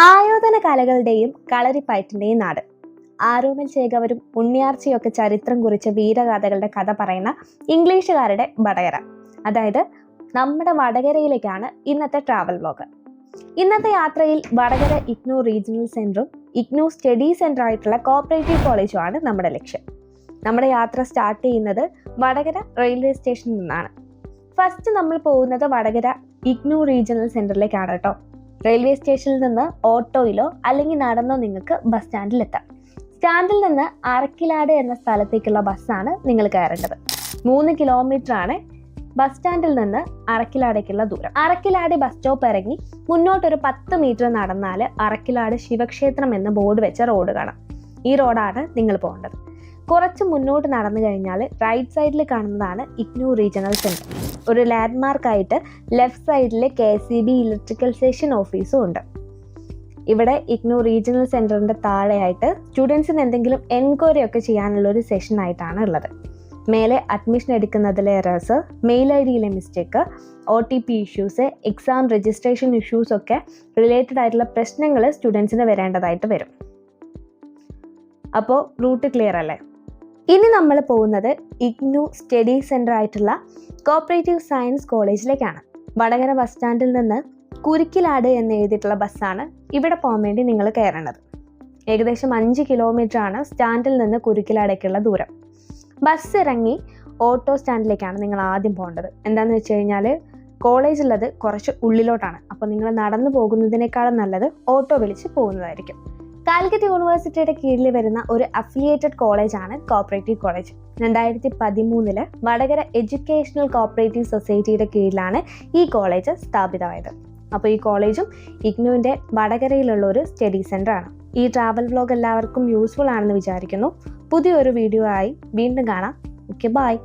ആയോധന കലകളുടെയും കളരിപ്പയറ്റിന്റെയും നാട്. ആരോമൽ ചേകവരും ഉണ്ണിയാർച്ചയൊക്കെ ചരിത്രം കുറിച്ച വീരഗാഥകളുടെ കഥ പറയുന്ന ഇംഗ്ലീഷുകാരുടെ വടകര. അതായത് നമ്മുടെ വടകരയിലേക്കാണ് ഇന്നത്തെ ട്രാവൽ വ്ലോഗ് ഇന്നത്തെ യാത്രയിൽ വടകര ഇഗ്നു റീജിയണൽ സെന്ററും ഇഗ്നു സ്റ്റഡി സെന്റർ ആയിട്ടുള്ള കോപ്പറേറ്റീവ് കോളേജുമാണ് നമ്മുടെ ലക്ഷ്യം. നമ്മുടെ യാത്ര സ്റ്റാർട്ട് ചെയ്യുന്നത് വടകര റെയിൽവേ സ്റ്റേഷനിൽ നിന്നാണ്. ഫസ്റ്റ് നമ്മൾ പോകുന്നത് വടകര ഇഗ്നു റീജിയണൽ സെന്ററിലേക്കാണ് കേട്ടോ. റെയിൽവേ സ്റ്റേഷനിൽ നിന്ന് ഓട്ടോയിലോ അല്ലെങ്കിൽ നടന്നോ നിങ്ങൾക്ക് ബസ് സ്റ്റാൻഡിൽ എത്താം സ്റ്റാൻഡിൽ നിന്ന് അറക്കിലാട് എന്ന സ്ഥലത്തേക്കുള്ള ബസ്സാണ് നിങ്ങൾ കയറേണ്ടത്. മൂന്ന് കിലോമീറ്റർ ആണ് ബസ് സ്റ്റാൻഡിൽ നിന്ന് അറക്കിലാടേക്കുള്ള ദൂരം. അറക്കിലാട് ബസ് സ്റ്റോപ്പ് ഇറങ്ങി മുന്നോട്ടൊരു പത്ത് മീറ്റർ നടന്നാൽ അറക്കിലാട് ശിവക്ഷേത്രം എന്ന ബോർഡ് വെച്ച റോഡ് കാണാം. ഈ റോഡാണ് നിങ്ങൾ പോകേണ്ടത്. കുറച്ച് മുന്നോട്ട് നടന്നു കഴിഞ്ഞാൽ റൈറ്റ് സൈഡിൽ കാണുന്നതാണ് ഇഗ്നു റീജിയണൽ സെന്റർ ഒരു ലാൻഡ്മാർക്കായിട്ട് ലെഫ്റ്റ് സൈഡിലെ K C B electrical station ഓഫീസും ഉണ്ട്. ഇവിടെ ഇഗ്നോ റീജിയണൽ സെന്ററിന്റെ താഴെയായിട്ട് സ്റ്റുഡൻസിന് എന്തെങ്കിലും എൻക്വയറി ഒക്കെ ചെയ്യാനുള്ള ഒരു സെഷൻ ആയിട്ടാണ് ഉള്ളത്. മേലെ അഡ്മിഷൻ എടുക്കുന്നതിലെ errors mail I ഡിയിലെ mistake O T P issues exam registration issues ഒക്കെ റിലേറ്റഡ് ആയിട്ടുള്ള പ്രശ്നങ്ങൾ സ്റ്റുഡൻസിന് വരേണ്ടതായിട്ട് വരും. അപ്പോൾ റൂട്ട് ക്ലിയർ അല്ലേ? ഇനി നമ്മൾ പോകുന്നത് ഇഗ്നു സ്റ്റഡി സെന്റർ ആയിട്ടുള്ള കോപ്പറേറ്റീവ് സയൻസ് കോളേജിലേക്കാണ്. വടകര ബസ് സ്റ്റാൻഡിൽ നിന്ന് കുരിക്കിലാട് എന്ന് എഴുതിയിട്ടുള്ള ബസ്സാണ് ഇവിടെ പോകാൻ വേണ്ടി നിങ്ങൾ കയറേണ്ടത്. ഏകദേശം അഞ്ച് കിലോമീറ്റർ ആണ് സ്റ്റാൻഡിൽ നിന്ന് കുരുക്കിലാടേക്കുള്ള ദൂരം. ബസ് ഇറങ്ങി ഓട്ടോ സ്റ്റാൻഡിലേക്കാണ് നിങ്ങൾ ആദ്യം പോകേണ്ടത്. എന്താണെന്ന് വെച്ച് കഴിഞ്ഞാൽ കോളേജ് ഉള്ളത് കുറച്ച് ഉള്ളിലോട്ടാണ്. അപ്പോൾ നിങ്ങൾ നടന്നു പോകുന്നതിനേക്കാളും നല്ലത് ഓട്ടോ വിളിച്ച് പോകുന്നതായിരിക്കും. കാലിക്കറ്റ് യൂണിവേഴ്സിറ്റിയുടെ കീഴിൽ വരുന്ന ഒരു അഫിലിയേറ്റഡ് കോളേജാണ് കോപ്പറേറ്റീവ് കോളേജ് രണ്ടായിരത്തി പതിമൂന്നിൽ വടകര എഡ്യൂക്കേഷണൽ കോപ്പറേറ്റീവ് സൊസൈറ്റിയുടെ കീഴിലാണ് ഈ കോളേജ് സ്ഥാപിതമായത്. അപ്പോൾ ഈ കോളേജും ഇഗ്നുവിന്റെ വടകരയിലുള്ള ഒരു സ്റ്റഡി സെന്റർ ആണ്. ഈ ട്രാവൽ വ്ലോഗ് എല്ലാവർക്കും യൂസ്ഫുൾ ആണെന്ന് വിചാരിക്കുന്നു. പുതിയൊരു വീഡിയോ ആയി വീണ്ടും കാണാം. Okay bye